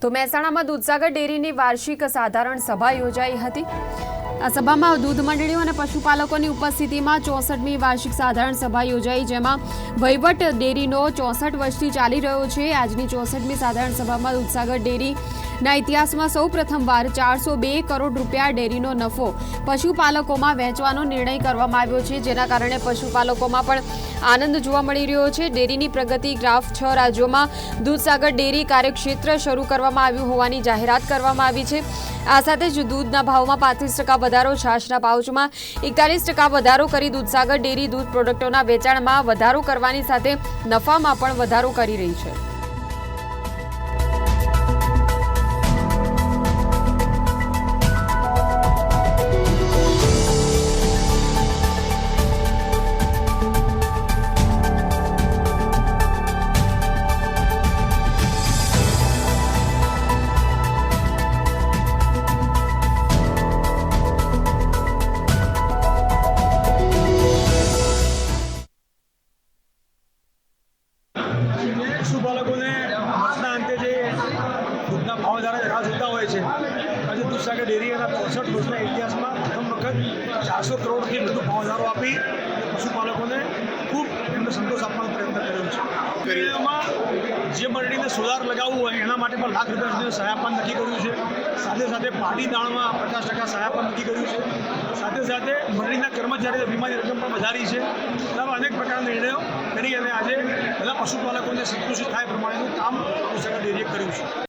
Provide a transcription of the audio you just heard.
તો મહેસાણામાં દૂધસાગર ડેરીની વાર્ષિક સાધારણ સભા યોજાઈ હતી. આ સભામાં દૂધ મંડળીઓ અને પશુપાલકોની ઉપસ્થિતિમાં ચોસઠમી વાર્ષિક સાધારણ સભા યોજાઈ, જેમાં વહીવટ ડેરીનો ચોસઠ વર્ષથી ચાલી રહ્યો છે. આજની ચોસઠમી સાધારણ સભામાં દૂધસાગર ડેરીના ઇતિહાસમાં સૌ પ્રથમવાર ચારસો બે કરોડ રૂપિયા ડેરીનો નફો પશુપાલકોમાં વહેંચવાનો નિર્ણય કરવામાં આવ્યો છે, જેના કારણે પશુપાલકોમાં પણ આનંદ જોવા મળી રહ્યો છે. ડેરીની પ્રગતિ ગ્રાફ છ રાજ્યોમાં દૂધસાગર ડેરી કાર્યક્ષેત્ર શરૂ કરવામાં આવ્યું હોવાની જાહેરાત કરવામાં આવી છે. આ સાથે જ દૂધના ભાવમાં પાંત્રીસ ટકા વધારો, છાશના પાઉચમાં એકતાલીસ ટકા વધારો કરી દૂધસાગર ડેરી દૂધ પ્રોડક્ટોના વેચાણમાં વધારો કરવાની સાથે નફામાં પણ વધારો કરી રહી છે. પશુપાલકોને માસના અંતે જે દૂધના ભાવ વધારા રાહ જોતા હોય છે, આજે દૂધસાગર ડેરી એના ચોસઠ વર્ષના ઇતિહાસમાં પ્રથમ વખત ચારસો કરોડથી વધુ ભાવધારો આપી પશુપાલકોને ખૂબ એમને સંતોષ આપવાનો પ્રયત્ન કર્યો છે. ડેરીઓમાં જે મંડળીને સોલાર લગાવવું હોય એના માટે પણ લાખ રૂપિયા સુધીનું સહાય પણ નક્કી કર્યું છે. સાથે સાથે પાડી દાણમાં પચાસ ટકા સહાય પણ નક્કી કર્યું છે. સાથે સાથે મંડળીના કર્મચારીઓ વીમાની રકમ પણ વધારી છે. એવા અનેક પ્રકારના નિર્ણયો કરી અને આજે પશુપાલકોને સંતુષ્ટ થાય પ્રમાણેનું કામ દૂધસાગર ડેરીએ કર્યું છે.